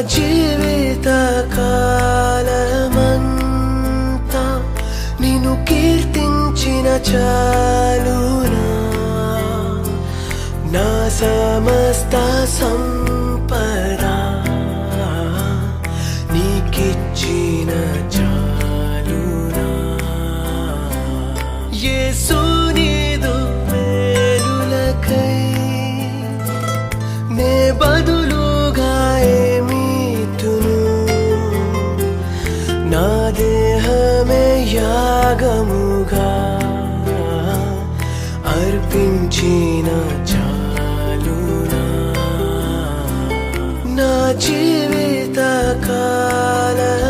జీవిత కాలమంతా నిన్ను కీర్తించిన చాలునా? నా సమస్త సంపద నీకిచ్చిన చ నా దేహమే యాగముగా అర్పించిన చాలునా. నా జీవిత కాలమంతా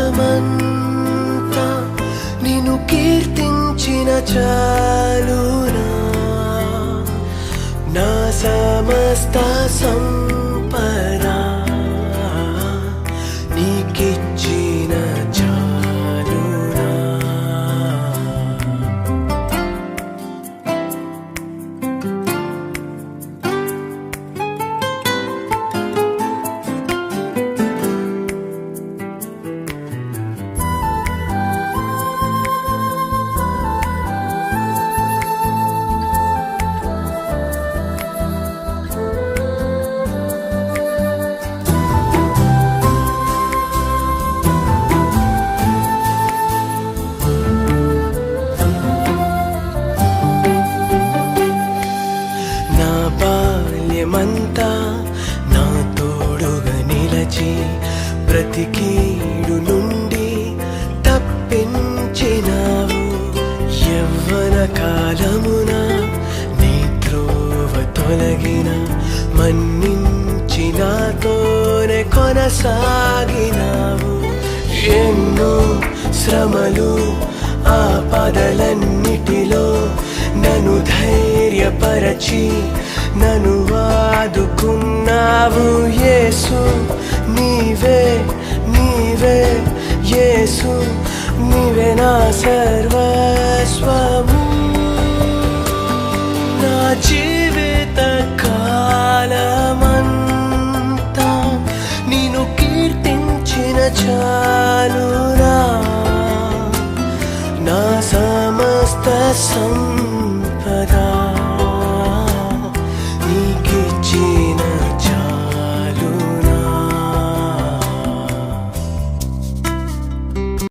నిన్ను కీర్తించిన చాలునా. నా సమస్త సంపరా నిలచి ప్రతి కీడు నుండి తప్పించినావు. యవ్వన కాలమున నీ త్రోవ తొలగిన మన్నించి నాతోనే కొనసాగినావు. ఎన్నో శ్రమలు ఆపదలన్నిటిలో నన్ను ధైర్యపరచి నన్ను వాదుకున్నావు యేసు. నీవే నీవే యేసు నీవే నా సర్వస్వము. నా జీవిత కాలమంతా నేను కీర్తించిన చాలురా. నా సమస్త సం